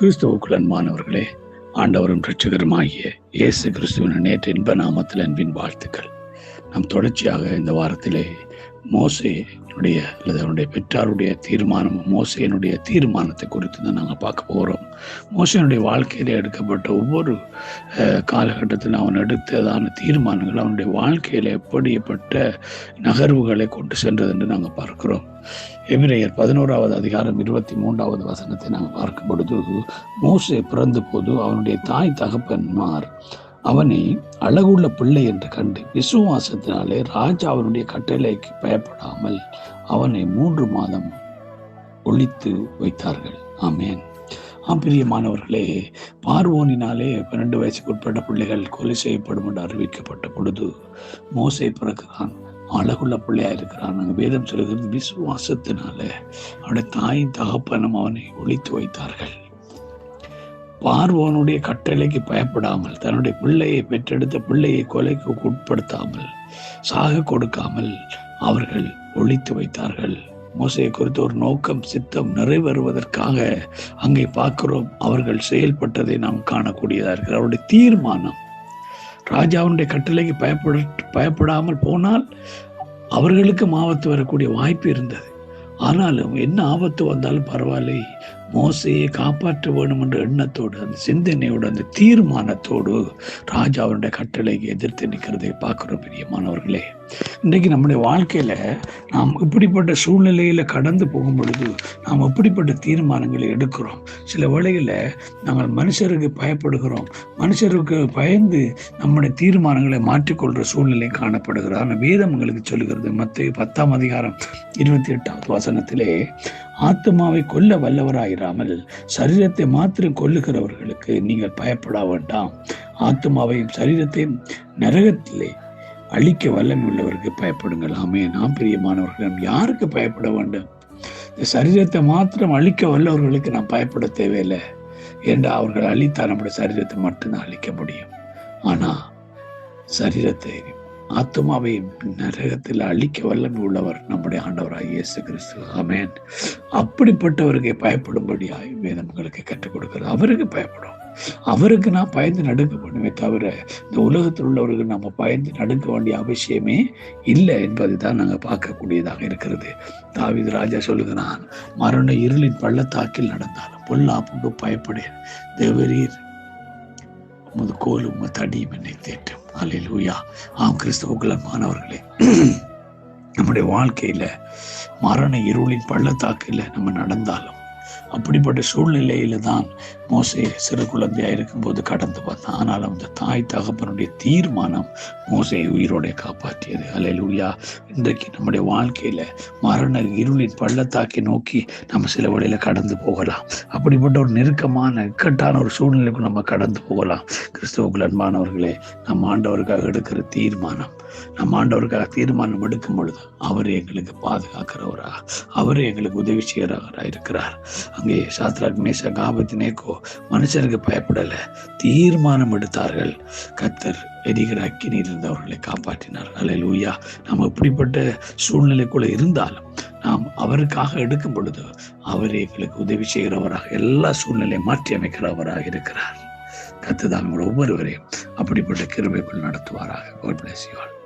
கிறிஸ்துவுக்குள் அன்பானவர்களே ஆண்டவரும் ரட்சகருமாகிய இயேசு கிறிஸ்துவின் நேற்று இன்ப நாமத்தில் அன்பின் வாழ்த்துக்கள். நாம் தொடர்ச்சியாக இந்த வாரத்திலே மோசே மோசையினுடைய அல்லது அவனுடைய பெற்றாருடைய தீர்மானம் மோசையினுடைய தீர்மானத்தை குறித்து தான் நாங்கள் பார்க்க போகிறோம் மோசையனுடைய வாழ்க்கையில் எடுக்கப்பட்ட ஒவ்வொரு காலகட்டத்திலும் காலகட்டத்தில் அவன் எடுத்ததான தீர்மானங்கள் அவனுடைய வாழ்க்கையில் எப்படிப்பட்ட நகர்வுகளை கொண்டு சென்றது என்று நாங்கள் பார்க்கிறோம். எபிரேயர் பதினோராவது அதிகாரம் இருபத்தி மூன்றாவது வசனத்தை நாங்கள் பார்க்கும் பொழுது மோசை பிறந்த போது அவனுடைய தாய் தகப்பன்மார் அவனை அழகுள்ள பிள்ளை என்று கண்டு விசுவாசத்தினாலே ராஜா அவனுடைய கட்டளைக்கு பயப்படாமல் அவனை மூன்று மாதம் ஒழித்து வைத்தார்கள். ஆமேன். ஆம்பிரியமானவர்களே பார்வோனினாலே பன்னெண்டு வயசுக்கு உட்பட்ட பிள்ளைகள் கொலை செய்யப்படும் என்று அறிவிக்கப்பட்ட பொழுது மோசை பிறகுதான் அழகுள்ள பிள்ளையா இருக்கிறான். அங்கே வேதம் சொல்கிறது விசுவாசத்தினால அவனுடைய தாயின் தகப்பனும் அவனை ஒழித்து வைத்தார்கள். பார்வோனுடைய கட்டளைக்கு பயப்படாமல் தன்னுடைய பிள்ளையை பெற்றெடுத்த பிள்ளையை கொலைக்கு உட்படுத்தாமல் சாக கொடுக்காமல் அவர்கள் ஒழித்து வைத்தார்கள். மோசையை குறித்த ஒரு நோக்கம் சித்தம் நிறைவேறுவதற்காக அங்கே பார்க்கிறோம். அவர்கள் செயல்பட்டதை நாம் காணக்கூடியதா இருக்கிறது. அவருடைய தீர்மானம். ராஜாவுடைய கட்டளைக்கு பயப்பட பயப்படாமல் போனால் அவர்களுக்கு ஆபத்து வரக்கூடிய வாய்ப்பு இருந்தது. ஆனாலும் என்ன ஆபத்து வந்தாலும் பரவாயில்லை. மோசையை காப்பாற்ற வேண்டும் என்ற எண்ணத்தோடு அந்த சிந்தனையோடு அந்த தீர்மானத்தோடு ராஜா அவருடைய கட்டளைக்கு எதிர்த்து நிற்கிறதை பார்க்குறோம் பிரியமானவர்களே இன்றைக்கு நம்முடைய வாழ்க்கையில் நாம் இப்படிப்பட்ட சூழ்நிலையில் கடந்து போகும் பொழுது நாம் எப்படிப்பட்ட தீர்மானங்களை எடுக்கிறோம். சில வேளையில் நாங்கள் மனுஷருக்கு பயப்படுகிறோம். மனுஷருக்கு பயந்து நம்முடைய தீர்மானங்களை மாற்றிக்கொள்கிற சூழ்நிலை காணப்படுகிறது. ஆனால் வேதம் எங்களுக்கு சொல்லுகிறது மற்ற பத்தாம் அதிகாரம் இருபத்தி எட்டாவது வசனத்திலே ஆத்மாவை கொல்ல வல்லவராயிராமல் சரீரத்தை மாத்திரம் கொல்லுகிறவர்களுக்கு நீங்கள் பயப்பட வேண்டாம். ஆத்மாவையும் சரீரத்தையும் நரகத்திலே அழிக்க வல்லமை உள்ளவருக்கு பயப்படுங்கள் ஆமே நாம் பிரியமானவர்கள் யாருக்கு பயப்பட வேண்டும்? இந்த சரீரத்தை மாத்திரம் அழிக்க வல்லவர்களுக்கு நாம் பயப்பட தேவையில்லை என்று அவர்கள் அழித்தால் நம்முடைய சரீரத்தை மட்டும்தான் அழிக்க முடியும். ஆனா சரீரத்தை ஆத்மாவை நரகத்தில் அழிக்க வல்லமை உள்ளவர் நம்முடைய ஆண்டவராக இயேசு கிறிஸ்து. அமேன் அப்படிப்பட்டவருக்கு பயப்படும்படியாய் வேதம் உங்களுக்கு கற்றுக் கொடுக்கிறது. அவருக்கு பயப்படும். அவருக்கு நான் பயந்து நடுங்க பண்ணுமே தவிர இந்த உலகத்தில் உள்ளவருக்கு நம்ம பயந்து நடுக்க வேண்டிய அவசியமே இல்லை என்பதை தான் நாங்கள் பார்க்கக்கூடியதாக இருக்கிறது. தாவித ராஜா சொல்லுகிறான் மரண இருளின் பள்ளத்தாக்கில் நடந்தாலும் பொல்லாப்புக்கு பயப்படேன். தேவரீர் உமது கோலும் உமது தடியும் என்னை தேட்டும் அல்லேலூயா ஆம் கிறிஸ்தவக்குள்ள மாணவர்களே நம்முடைய வாழ்க்கையில மரண இருளின் பள்ளத்தாக்கில் நம்ம நடந்தாலும் அப்படிப்பட்ட சூழ்நிலையில தான் மோசை சிறு குழந்தையா இருக்கும்போது கடந்து வந்தான். ஆனாலும் அந்த தாய் தகப்பனுடைய தீர்மானம் மோசையை உயிரோடைய காப்பாற்றியது. அல்லேலூயா இன்றைக்கு நம்முடைய வாழ்க்கையில மரண இருளின் பள்ளத்தாக்கை நோக்கி நம்ம சில வழியில கடந்து போகலாம். அப்படிப்பட்ட ஒரு நெருக்கமான இக்கட்டான ஒரு சூழ்நிலைக்கு நம்ம கடந்து போகலாம். கிறிஸ்துவுக்குள் அன்பானவர்களே நம் ஆண்டவருக்காக எடுக்கிற தீர்மானம் நம் ஆண்டவருக்காக தீர்மானம் எடுக்கும் பொழுது அவர் எங்களுக்கு பாதுகாக்கிறவரா? அவர் எங்களுக்கு உதவி செய்கிறவராக இருக்கிறார். அங்கே சாத்ராக் மேஷ காபத்தினேக்கோ மனுஷனுக்கு பயப்படலை. தீர்மானம் எடுத்தார்கள் கத்தர் எரிகிற அக்கினியில் இருந்தவர்களை காப்பாற்றினார். அல்லேலூயா நாம் இப்படிப்பட்ட சூழ்நிலைக்குள்ள இருந்தாலும் நாம் அவருக்காக எடுக்கும் பொழுது அவர் எங்களுக்கு உதவி செய்கிறவராக எல்லா சூழ்நிலையை மாற்றி அமைக்கிறவராக இருக்கிறார். கத்துதான் ஒவ்வொருவரையும் அப்படிப்பட்ட கிருமைக்குள் நடத்துவாராக. God bless you.